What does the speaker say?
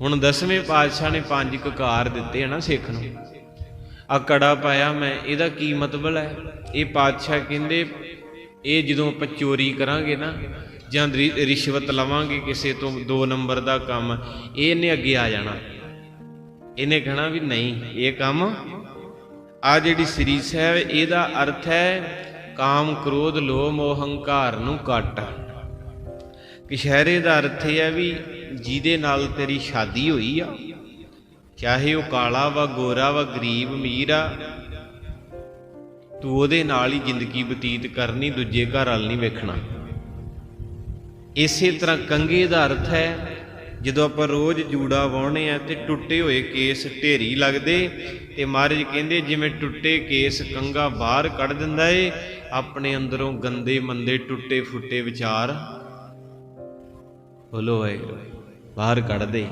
ਹੁਣ ਦਸਵੇਂ ਪਾਤਸ਼ਾਹ ਨੇ ਪੰਜ ਕਕਾਰ ਦਿੱਤੇ ਆ ਨਾ ਸਿੱਖ ਨੂੰ। ਆ ਕੜਾ ਪਾਇਆ ਮੈਂ, ਇਹਦਾ ਕੀ ਮਤਲਬ ਹੈ? ਇਹ ਪਾਤਸ਼ਾਹ ਕਹਿੰਦੇ, ਇਹ ਜਦੋਂ ਆਪਾਂ ਚੋਰੀ ਕਰਾਂਗੇ ਨਾ, ਜਾਂ ਰਿਸ਼ਵਤ ਲਵਾਂਗੇ ਕਿਸੇ ਤੋਂ 2 ਨੰਬਰ ਦਾ ਕੰਮ ਇਹ ਇਹਨੇ ਅੱਗੇ ਆ ਜਾਣਾ। ਇਹਨੇ ਕਹਿਣਾ ਵੀ ਨਹੀਂ, ਇਹ ਕੰਮ ਆ ਜਿਹੜੀ ਸ੍ਰੀ ਸਾਹਿਬ, ਇਹਦਾ ਅਰਥ ਹੈ ਕਾਮ ਕ੍ਰੋਧ ਲੋਭ ਮੋਹ ਹੰਕਾਰ ਨੂੰ ਕੱਟ ਕਿਸ਼ਹਿਰੇ ਦਾ ਅਰਥ ਇਹ ਹੈ ਵੀ ਜਿਹਦੇ ਨਾਲ ਤੇਰੀ ਸ਼ਾਦੀ ਹੋਈ ਆ। ਚਾਹੇ ਉਹ ਕਾਲਾ ਵਾ, ਗੋਰਾ ਵਾ, ਗਰੀਬ, ਅਮੀਰ ਆ, ਤੂੰ ਉਹਦੇ ਨਾਲ ਹੀ ਜ਼ਿੰਦਗੀ ਬਤੀਤ ਕਰਨੀ, ਦੂਜੇ ਘਰ ਵੱਲ ਨਹੀਂ ਵੇਖਣਾ। ਇਸੇ ਤਰ੍ਹਾਂ ਕੰਗੇ ਦਾ ਅਰਥ ਹੈ, ਜਦੋਂ ਆਪਾਂ ਰੋਜ਼ ਜੂੜਾ ਵਾਉਣੇ ਆ ਤੇ ਟੁੱਟੇ ਹੋਏ ਕੇਸ ਢੇਰੀ ਲੱਗਦੇ ਤੇ ਮਹਾਰਾਜ ਕਹਿੰਦੇ, ਜਿਵੇਂ ਟੁੱਟੇ ਕੇਸ ਕੰਗਾ ਬਾਹਰ ਕੱਢ ਦਿੰਦਾ ਏ, ਆਪਣੇ ਅੰਦਰੋਂ ਗੰਦੇ ਮੰਦੇ ਟੁੱਟੇ ਫੁੱਟੇ ਵਿਚਾਰ। ਬੋਲੋ ਹੈ ਬਾਹਰ ਕੱਢ ਦੇ